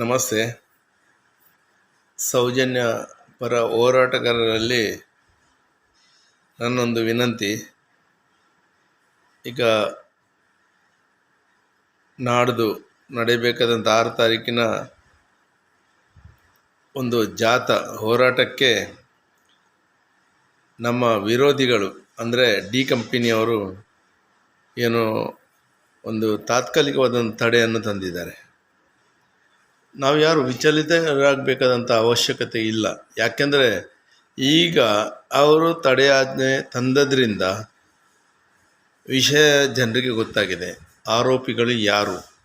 ನಮಸ್ತೆ. ಸೌಜನ್ಯ ಪರ ಹೋರಾಟಗಾರರಲ್ಲಿ ನನ್ನೊಂದು ವಿನಂತಿ. ಈಗ ನಾಡ್ದು ನಡೆಯಬೇಕಾದಂಥ ಆರು ತಾರೀಕಿನ ಒಂದು ಜಾತ ಹೋರಾಟಕ್ಕೆ ನಮ್ಮ ವಿರೋಧಿಗಳು, ಅಂದರೆ ಡಿ ಕಂಪನಿಯವರು ಏನು ಒಂದು ತಾತ್ಕಾಲಿಕವಾದಂಥ ತಡೆಯನ್ನು ತಂದಿದ್ದಾರೆ. ನಾವು ಯಾರು ವಿಚಲಿತರಾಗಬೇಕಾದಂಥ ಅವಶ್ಯಕತೆ ಇಲ್ಲ. ಯಾಕೆಂದರೆ ಈಗ ಅವರು ತಡೆಯಾಜ್ಞೆ ತಂದದ್ರಿಂದ ವಿಷಯ ಜನರಿಗೆ ಗೊತ್ತಾಗಿದೆ. ಆರೋಪಿಗಳು ಯಾರು?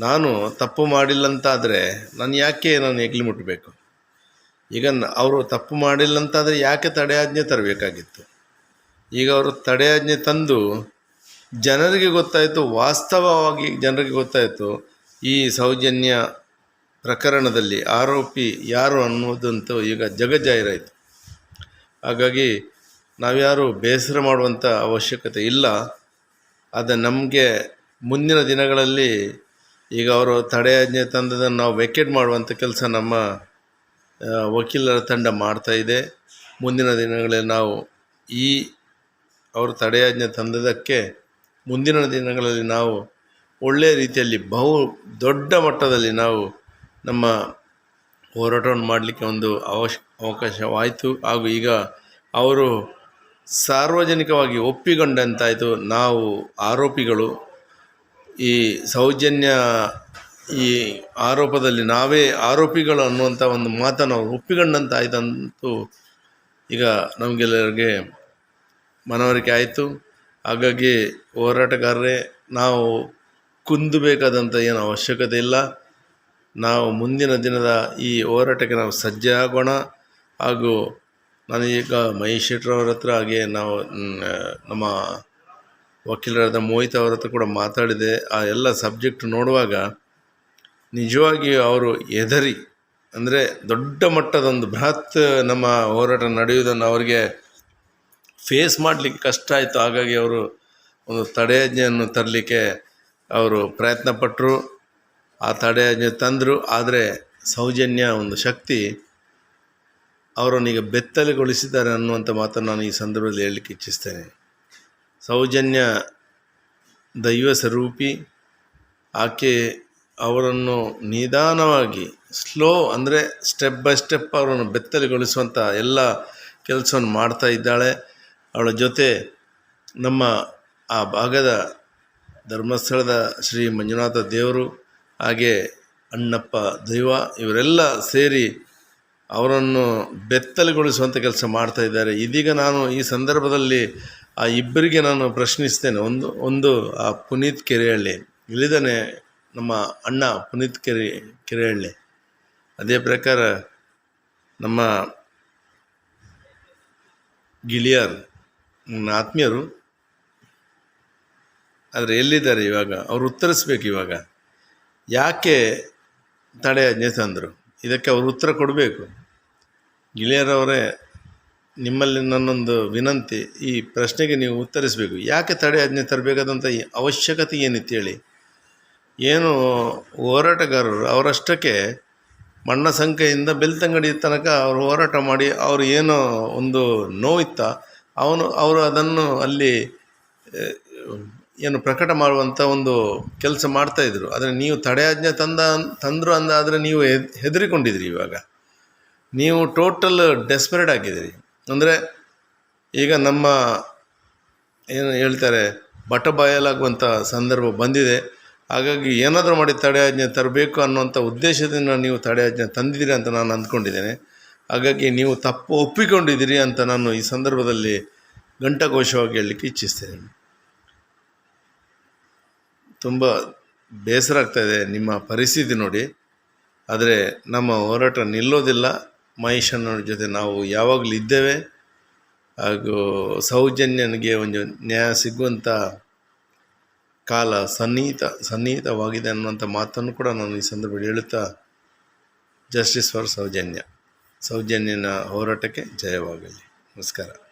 ನಾನು ತಪ್ಪು ಮಾಡಿಲ್ಲ ಅಂತಾದರೆ ನಾನು ಯಾಕೆ ನಾನು ಹೆಗ್ಲಿ ಮುಟ್ಟಬೇಕು ಈಗ ಅವರು ತಪ್ಪು ಮಾಡಿಲ್ಲ ಅಂತಾದರೆ ಯಾಕೆ ತಡೆಯಾಜ್ಞೆ ತರಬೇಕಾಗಿತ್ತು? ಈಗ ಅವರು ತಡೆಯಾಜ್ಞೆ ತಂದು ಜನರಿಗೆ ಗೊತ್ತಾಯಿತು, ವಾಸ್ತವವಾಗಿ ಜನರಿಗೆ ಗೊತ್ತಾಯಿತು ಈ ಸೌಜನ್ಯ ಪ್ರಕರಣದಲ್ಲಿ ಆರೋಪಿ ಯಾರು ಅನ್ನೋದಂತೂ ಈಗ ಜಗಜ್ಜಾಹಿರಾಯಿತು ಹಾಗಾಗಿ ನಾವ್ಯಾರು ಬೇಸರ ಮಾಡುವಂಥ ಅವಶ್ಯಕತೆ ಇಲ್ಲ. ಅದು ನಮಗೆ ಮುಂದಿನ ದಿನಗಳಲ್ಲಿ ಈಗ ಅವರು ತಡೆಯಾಜ್ಞೆ ತಂದದನ್ನು ನಾವು ವೆಕೆಟ್ ಮಾಡುವಂಥ ಕೆಲಸ ನಮ್ಮ ವಕೀಲರ ತಂಡ ಮಾಡ್ತಾ ಇದೆ. ಮುಂದಿನ ದಿನಗಳಲ್ಲಿ ನಾವು ಈ ಅವರು ತಡೆಯಾಜ್ಞೆ ತಂದದಕ್ಕೆ ಮುಂದಿನ ದಿನಗಳಲ್ಲಿ ನಾವು ಒಳ್ಳೆಯ ರೀತಿಯಲ್ಲಿ ಬಹು ದೊಡ್ಡ ಮಟ್ಟದಲ್ಲಿ ನಾವು ನಮ್ಮ ಹೋರಾಟವನ್ನು ಮಾಡಲಿಕ್ಕೆ ಒಂದು ಅವಶ್, ಅವಕಾಶವಾಯಿತು. ಹಾಗೂ ಈಗ ಅವರು ಸಾರ್ವಜನಿಕವಾಗಿ ಒಪ್ಪಿಕೊಂಡಂತಾಯಿತು. ನಾವು ಆರೋಪಿಗಳು. ಈ ಸೌಜನ್ಯ ಈ ಆರೋಪದಲ್ಲಿ ನಾವೇ ಆರೋಪಿಗಳು ಅನ್ನುವಂಥ ಒಂದು ಮಾತನ್ನು ಅವರು ಒಪ್ಪಿಕೊಂಡಂತಾಯ್ತಂತೂ ಈಗ ನಮಗೆಲ್ಲರಿಗೆ ಮನವರಿಕೆ ಆಯಿತು. ಹಾಗಾಗಿ ಹೋರಾಟಗಾರರೇ, ನಾವು ಕುಂದಬೇಕಾದಂಥ ಏನು ಅವಶ್ಯಕತೆ ಇಲ್ಲ. ನಾವು ಮುಂದಿನ ದಿನದ ಈ ಹೋರಾಟಕ್ಕೆ ನಾವು ಸಜ್ಜಾಗೋಣ ಹಾಗೂ ನಾನೀಗ ಮಹೇಶ್ ಶೆಟ್ರವ್ರ ಹತ್ರ ಹಾಗೆ ನಾವು ನಮ್ಮ ವಕೀಲರಾದ ಮೋಹಿತ್ ಅವರ ಹತ್ರ ಕೂಡ ಮಾತಾಡಿದೆ. ಆ ಎಲ್ಲ ಸಬ್ಜೆಕ್ಟ್ ನೋಡುವಾಗ ನಿಜವಾಗಿಯೂ ಅವರು ಎದರಿ ಅಂದರೆ ದೊಡ್ಡ ಮಟ್ಟದೊಂದು ಬೃಹತ್ ನಮ್ಮ ಹೋರಾಟ ನಡೆಯುವುದನ್ನು ಅವರಿಗೆ ಫೇಸ್ ಮಾಡಲಿಕ್ಕೆ ಕಷ್ಟ ಆಯಿತು. ಹಾಗಾಗಿ ಅವರು ಒಂದು ತಡೆಯಾಜ್ಞೆಯನ್ನು ತರಲಿಕ್ಕೆ ಅವರು ಪ್ರಯತ್ನ ಪಟ್ಟರು ಆ ತಡೆಯನ್ನು ತಂದರು. ಆದರೆ ಸೌಜನ್ಯ ಒಂದು ಶಕ್ತಿ ಅವರನ್ನೀಗ ಬೆತ್ತಲೆಗೊಳಿಸಿದ್ದಾರೆ ಅನ್ನುವಂಥ ಮಾತನ್ನು ನಾನು ಈ ಸಂದರ್ಭದಲ್ಲಿ ಹೇಳಲಿಕ್ಕೆ ಇಚ್ಛಿಸ್ತೇನೆ. ಸೌಜನ್ಯ ದೈವ ಸ್ವರೂಪಿ, ಆಕೆ ಅವರನ್ನು ನಿಧಾನವಾಗಿ, ಸ್ಲೋ ಅಂದರೆ ಸ್ಟೆಪ್ ಬೈ ಸ್ಟೆಪ್ ಅವರನ್ನು ಬೆತ್ತಲೆಗೊಳಿಸುವಂಥ ಎಲ್ಲ ಕೆಲಸವನ್ನು ಮಾಡ್ತಾ ಇದ್ದಾಳೆ. ಅವಳ ಜೊತೆ ನಮ್ಮ ಆ ಭಾಗದ ಧರ್ಮಸ್ಥಳದ ಶ್ರೀ ಮಂಜುನಾಥ ದೇವರು, ಹಾಗೆ ಅಣ್ಣಪ್ಪ ದೈವ, ಇವರೆಲ್ಲ ಸೇರಿ ಅವರನ್ನು ಬೆತ್ತಲೆಗೊಳಿಸುವಂಥ ಕೆಲಸ ಮಾಡ್ತಾ ಇದ್ದಾರೆ. ಇದೀಗ ನಾನು ಈ ಸಂದರ್ಭದಲ್ಲಿ ಆ ಇಬ್ಬರಿಗೆ ನಾನು ಪ್ರಶ್ನಿಸ್ತೇನೆ. ಒಂದು ಒಂದು ಆ ಪುನೀತ್ ಕೆರೆಹಳ್ಳಿ. ಇಲ್ಲಿದ್ದಾನೆ ನಮ್ಮ ಅಣ್ಣ ಪುನೀತ್ ಕೆರೆ, ಕೆರೆಹಳ್ಳಿ. ಅದೇ ಪ್ರಕಾರ ನಮ್ಮ ಗಿಳಿಯರ್, ನನ್ನ ಆತ್ಮೀಯರು ಆದರೆ ಎಲ್ಲಿದ್ದಾರೆ ಇವಾಗ? ಅವರು ಉತ್ತರಿಸ್ಬೇಕು ಇವಾಗ. ಯಾಕೆ ತಡೆಯಾಜ್ಞೆ ತಂದರು? ಇದಕ್ಕೆ ಅವರು ಉತ್ತರ ಕೊಡಬೇಕು. ಗೆಳೆಯರವರೇ, ನಿಮ್ಮಲ್ಲಿ ನನ್ನೊಂದು ವಿನಂತಿ, ಈ ಪ್ರಶ್ನೆಗೆ ನೀವು ಉತ್ತರಿಸಬೇಕು. ಯಾಕೆ ತಡೆಯಾಜ್ಞೆ ತರಬೇಕಾದಂಥ ಅವಶ್ಯಕತೆ ಏನಿತ್ತೇಳಿ ಏನು ಹೋರಾಟಗಾರರು ಅವರಷ್ಟಕ್ಕೆ ಮಣ್ಣ ಸಂಖ್ಯೆಯಿಂದ ಬೆಳ್ತಂಗಡಿ ತನಕ ಅವರು ಹೋರಾಟ ಮಾಡಿ ಅವರು ಏನೋ ಒಂದು ನೋವಿತ್ತ, ಅವನು, ಅವರು ಅದನ್ನು ಅಲ್ಲಿ ಏನು ಪ್ರಕಟ ಮಾಡುವಂಥ ಒಂದು ಕೆಲಸ ಮಾಡ್ತಾಯಿದ್ರು ಆದರೆ ನೀವು ತಡೆಯಾಜ್ಞೆ ತಂದ, ತಂದರು ಅಂದಾದರೆ ನೀವು ಹೆದ್, ಹೆದರಿಕೊಂಡಿದ್ರಿ ಇವಾಗ. ನೀವು ಟೋಟಲ್ ಡೆಸ್ಪರೇಟ್ ಆಗಿದ್ದೀರಿ. ಅಂದರೆ ಈಗ ನಮ್ಮ, ಏನು ಹೇಳ್ತಾರೆ ಬಟ ಬಾಯಲಾಗುವಂಥ ಸಂದರ್ಭ ಬಂದಿದೆ. ಹಾಗಾಗಿ ಏನಾದರೂ ಮಾಡಿ ತಡೆಯಾಜ್ಞೆ ತರಬೇಕು ಅನ್ನುವಂಥ ಉದ್ದೇಶದಿಂದ ನೀವು ತಡೆಯಾಜ್ಞೆ ತಂದಿದ್ದೀರಿ ಅಂತ ನಾನು ಅಂದ್ಕೊಂಡಿದ್ದೇನೆ. ಹಾಗಾಗಿ ನೀವು ತಪ್ಪು ಒಪ್ಪಿಕೊಂಡಿದ್ದೀರಿ ಅಂತ ನಾನು ಈ ಸಂದರ್ಭದಲ್ಲಿ ಘಂಟಾಘೋಷವಾಗಿ ಹೇಳಲಿಕ್ಕೆ ಇಚ್ಛಿಸ್ತೇನೆ. ತುಂಬ ಬೇಸರ ಆಗ್ತಾಯಿದೆ ನಿಮ್ಮ ಪರಿಸ್ಥಿತಿ ನೋಡಿ. ಆದರೆ ನಮ್ಮ ಹೋರಾಟ ನಿಲ್ಲೋದಿಲ್ಲ. ಮಹೇಶಣ್ಣನ ಜೊತೆ ನಾವು ಯಾವಾಗಲೂ ಇದ್ದೇವೆ. ಹಾಗೂ ಸೌಜನ್ಯನಿಗೆ ಒಂದು ನ್ಯಾಯ ಸಿಗುವಂಥ ಕಾಲ ಸನ್ನಿಹಿತ, ಸನ್ನಿಹಿತವಾಗಿದೆ ಅನ್ನುವಂಥ ಮಾತನ್ನು ಕೂಡ ನಾನು ಈ ಸಂದರ್ಭದಲ್ಲಿ ಹೇಳುತ್ತಾ ಜಸ್ಟಿಸ್ ಫಾರ್ ಸೌಜನ್ಯ. ಸೌಜನ್ಯನ ಹೋರಾಟಕ್ಕೆ ಜಯವಾಗಲಿ. ನಮಸ್ಕಾರ.